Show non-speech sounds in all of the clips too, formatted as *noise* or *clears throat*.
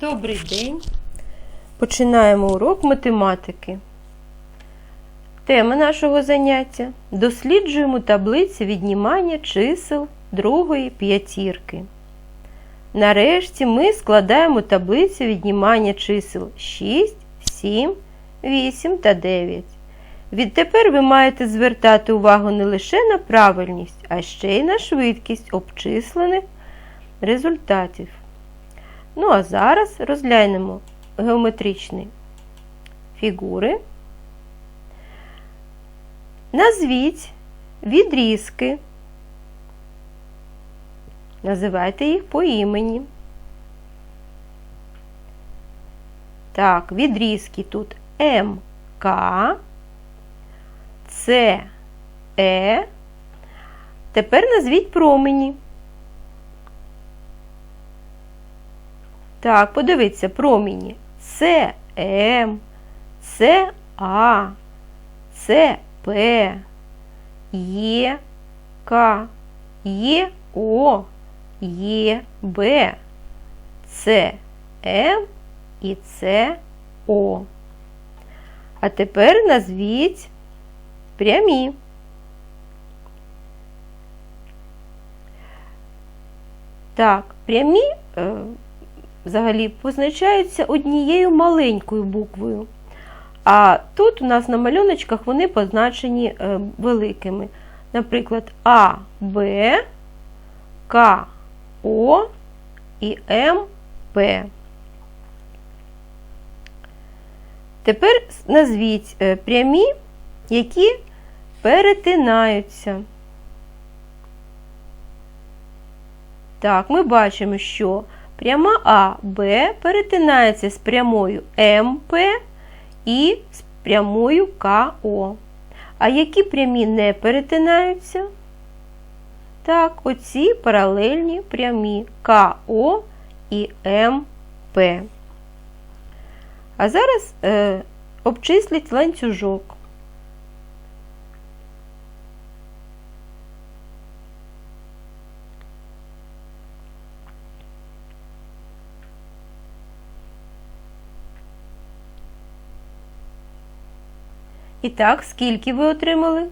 Добрий день. Починаємо урок математики. Тема нашого заняття досліджуємо таблиці віднімання чисел другої п'ятірки. Нарешті ми складаємо таблицю віднімання чисел 6, 7, 8 та 9. Відтепер ви маєте звертати увагу не лише на правильність, а ще й на швидкість обчислених результатів. Ну, а зараз розглянемо геометричні фігури. Назвіть відрізки. Називайте їх по імені. Так, відрізки тут МК, С, Е. Тепер назвіть промені. Так, подивіться, проміні. Це М, це А, це П, Є, К, Є О, Є Б, Це М і це О. А тепер назвіть прямі. Так, прямі. Взагалі позначаються однією маленькою буквою. А тут у нас на малюночках вони позначені е, великими. Наприклад, А, Б, К, О і М, П. Тепер назвіть е, прямі, які перетинаються. Так, ми бачимо, що Пряма А, Б перетинається з прямою МП і з прямою КО. А які прямі не перетинаються? Так, оці паралельні прямі КО і МП. А зараз е, обчисліть ланцюжок. І так, скільки ви отримали?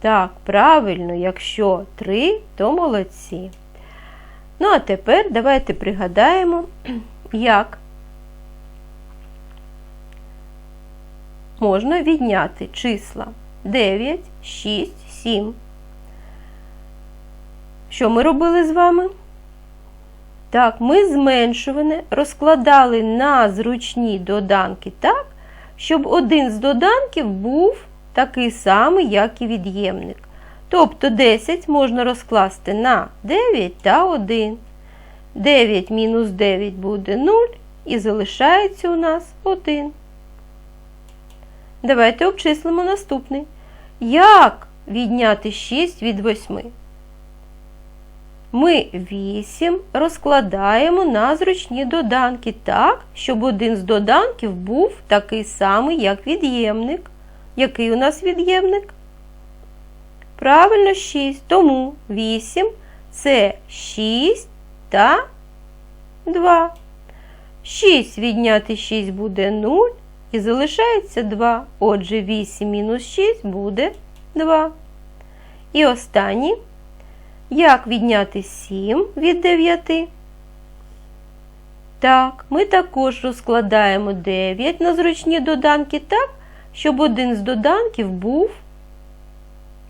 Так, правильно, якщо 3, то молодці. Ну, а тепер давайте пригадаємо, *clears throat* як можна відняти числа 9, 6, 7. Що ми робили з вами? Так, ми зменшуване розкладали на зручні доданки так, щоб один з доданків був такий самий, як і від'ємник. Тобто 10 можна розкласти на 9 та 1. 9 мінус 9 буде 0 і залишається у нас 1. Давайте обчислимо наступний. Як відняти 6 від 8? Ми 8 розкладаємо на зручні доданки так, щоб один з доданків був такий самий, як від'ємник. Який у нас від'ємник? Правильно, 6. Тому 8 це 6 та 2. 6 відняти 6 буде 0 і залишається 2. Отже, 8 мінус 6 буде 2. І останній. Як відняти 7 від 9? Так, ми також розкладаємо 9 на зручні доданки так, щоб один з доданків був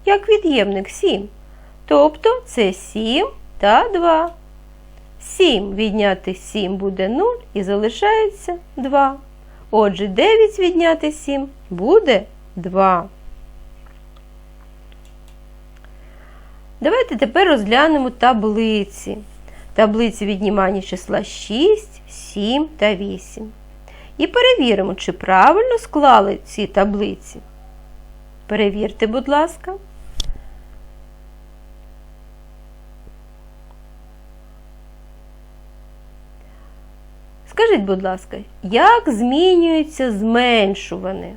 як від'ємник 7. Тобто це 7 та 2. 7 відняти 7 буде 0 і залишається 2. Отже, 9 відняти 7 буде 2. Давайте тепер розглянемо таблиці. Таблиці віднімання числа 6, 7 та 8. І перевіримо, чи правильно склали ці таблиці. Перевірте, будь ласка. Скажіть, будь ласка, як змінюється зменшуване?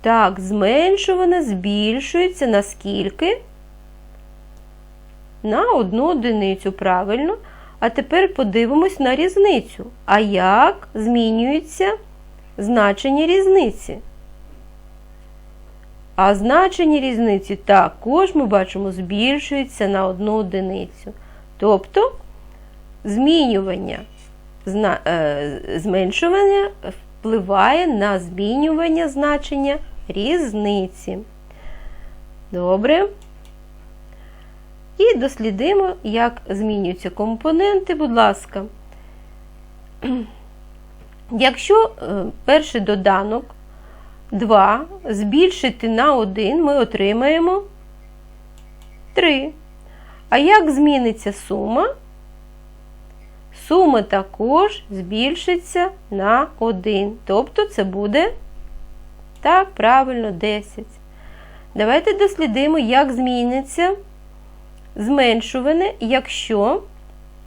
Так, зменшуване збільшується наскільки? на одну одиницю. Правильно. А тепер подивимось на різницю. А як змінюється значення різниці? А значення різниці також ми бачимо збільшується на одну одиницю. Тобто змінювання, е, зменшування впливає на змінювання значення різниці. Добре. І дослідимо, як змінюються компоненти, будь ласка. *clears throat* Якщо е, перший доданок 2 збільшити на 1, ми отримаємо 3. А як зміниться сума? Сума також збільшиться на 1. Тобто це буде, так, правильно, 10. Давайте дослідимо, як зміниться зменшуване, якщо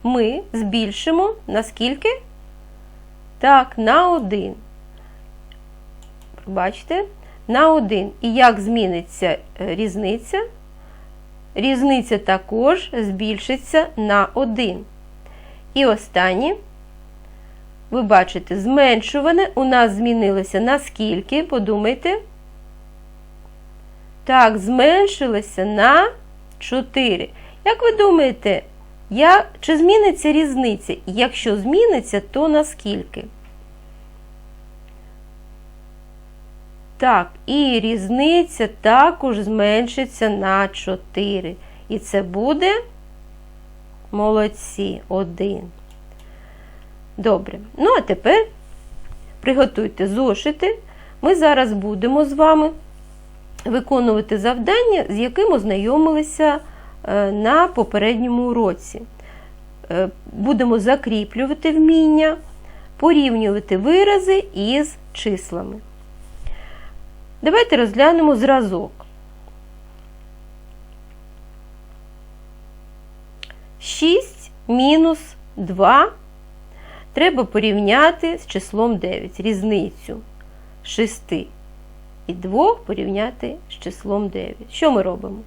ми збільшимо на скільки? Так, на 1. Бачите? На 1. І як зміниться е, різниця? Різниця також збільшиться на 1. І останнє, ви бачите, зменшуване у нас змінилося на скільки? Подумайте. Так, зменшилося на 4. Як ви думаєте, я, чи зміниться різниця? Якщо зміниться, то на скільки? Так, і різниця також зменшиться на 4. І це буде молодці 1. Добре. Ну, а тепер приготуйте зошити. Ми зараз будемо з вами виконувати завдання, з яким ознайомилися е, на попередньому уроці. Е, Будемо закріплювати вміння, порівнювати вирази із числами. Давайте розглянемо зразок. 6 мінус 2 треба порівняти з числом 9, різницю 6 і 2 порівняти з числом 9. Що ми робимо?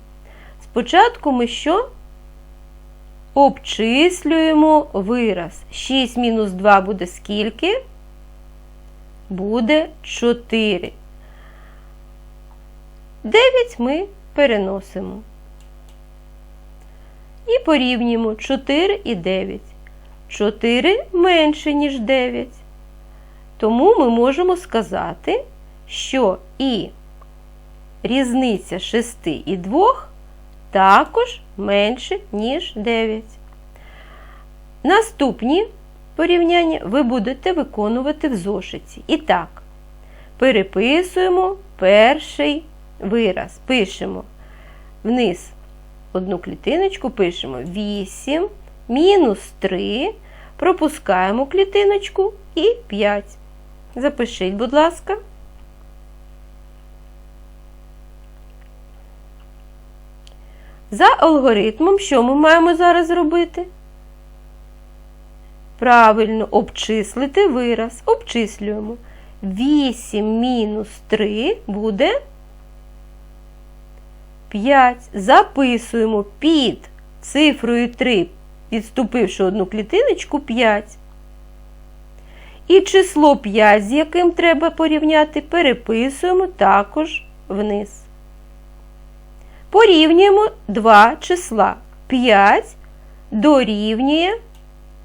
Спочатку ми що? Обчислюємо вираз. 6 мінус 2 буде скільки? Буде 4. 9 ми переносимо. І порівнюємо 4 і 9. 4 менше, ніж 9. Тому ми можемо сказати, що і різниця 6 і 2 також менше, ніж 9. Наступні порівняння ви будете виконувати в зошиті. І так, переписуємо перший вираз. Пишемо вниз одну клітиночку, пишемо 8, мінус 3, пропускаємо клітиночку і 5. Запишіть, будь ласка. За алгоритмом, що ми маємо зараз зробити? Правильно обчислити вираз. Обчислюємо. 8 мінус 3 буде 5. Записуємо під цифрою 3, відступивши одну клітиночку 5. І число 5, з яким треба порівняти, переписуємо також вниз. Порівнюємо два числа. 5 дорівнює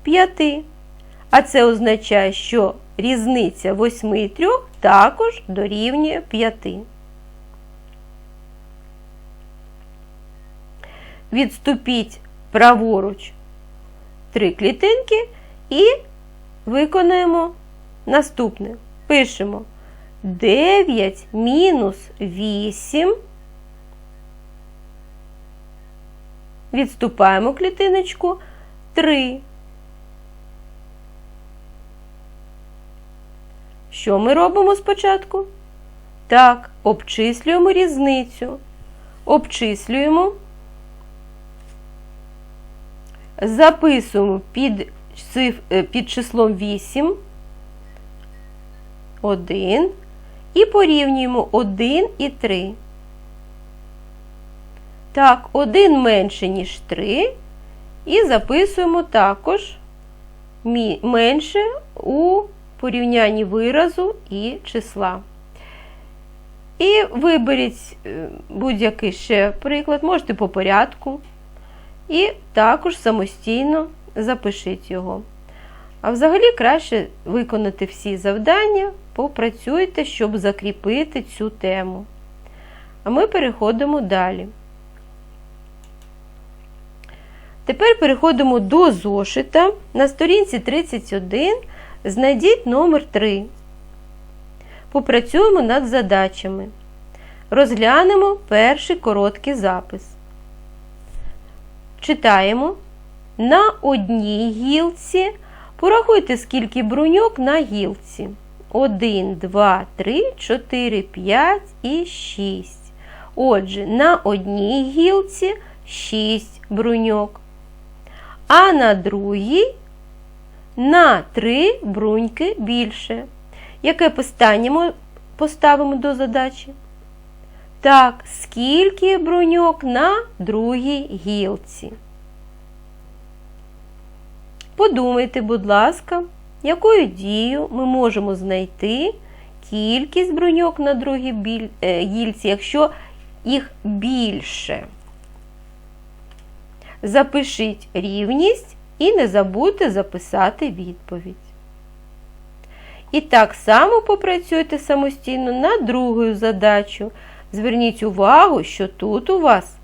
5. А це означає, що різниця 8 і 3 також дорівнює 5. Відступіть праворуч три клітинки і виконаємо наступне. Пишемо 9 мінус 8. Відступаємо клітиночку 3. Що ми робимо спочатку? Так, обчислюємо різницю. Обчислюємо, записуємо під, е, під числом 8, 1 і порівнюємо 1 і 3. Так, 1 менше, ніж 3. І записуємо також менше у порівнянні виразу і числа. І виберіть е, будь-який ще приклад, можете по порядку. І також самостійно запишіть його. А взагалі краще виконати всі завдання, попрацюйте, щоб закріпити цю тему. А ми переходимо далі. Тепер переходимо до зошита. На сторінці 31 знайдіть номер 3. Попрацюємо над задачами. Розглянемо перший короткий запис. Читаємо. На одній гілці порахуйте, скільки бруньок на гілці. 1, 2, 3, 4, 5 і 6. Отже, на одній гілці 6 бруньок. А на другій на 3 бруньки більше. Яке питання поставимо до задачі? Так, скільки бруньок на другій гілці? Подумайте, будь ласка, якою дією ми можемо знайти кількість бруньок на другій е, гілці, якщо їх більше. Запишіть рівність і не забудьте записати відповідь. І так само попрацюйте самостійно над другою задачу. Зверніть увагу, що тут у вас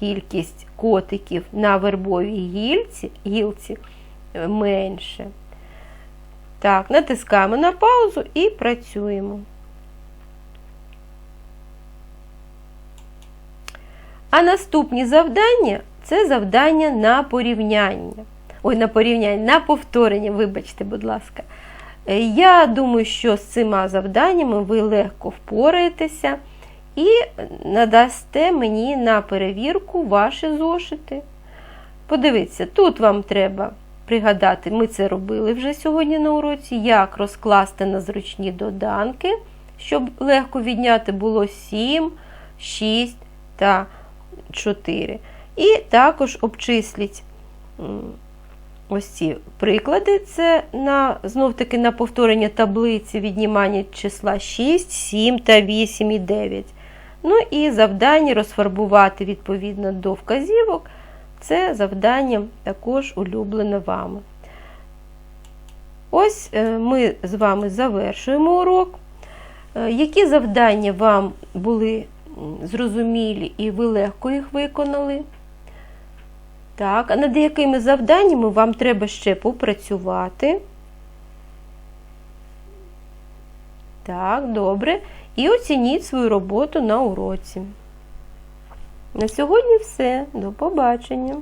кількість котиків на вербовій гілці, гілці е, менше. Так, натискаємо на паузу і працюємо. А наступні завдання це завдання на порівняння. Ой, на порівняння, на повторення, вибачте, будь ласка. Е, Я думаю, що з цими завданнями ви легко впораєтеся і надасте мені на перевірку ваші зошити. Подивіться, тут вам треба пригадати, ми це робили вже сьогодні на уроці, як розкласти на зручні доданки, щоб легко відняти було 7, 6 та 4. І також обчисліть ось ці приклади. Це на, знов-таки на повторення таблиці віднімання числа 6, 7 та 8 і 9. Ну і завдання розфарбувати відповідно до вказівок. Це завдання також улюблене вами. Ось е, ми з вами завершуємо урок. Е, Які завдання вам були зрозумілі і ви легко їх виконали? Так, а над якими завданнями вам треба ще попрацювати? Так, добре. І оцініть свою роботу на уроці. На сьогодні все. До побачення!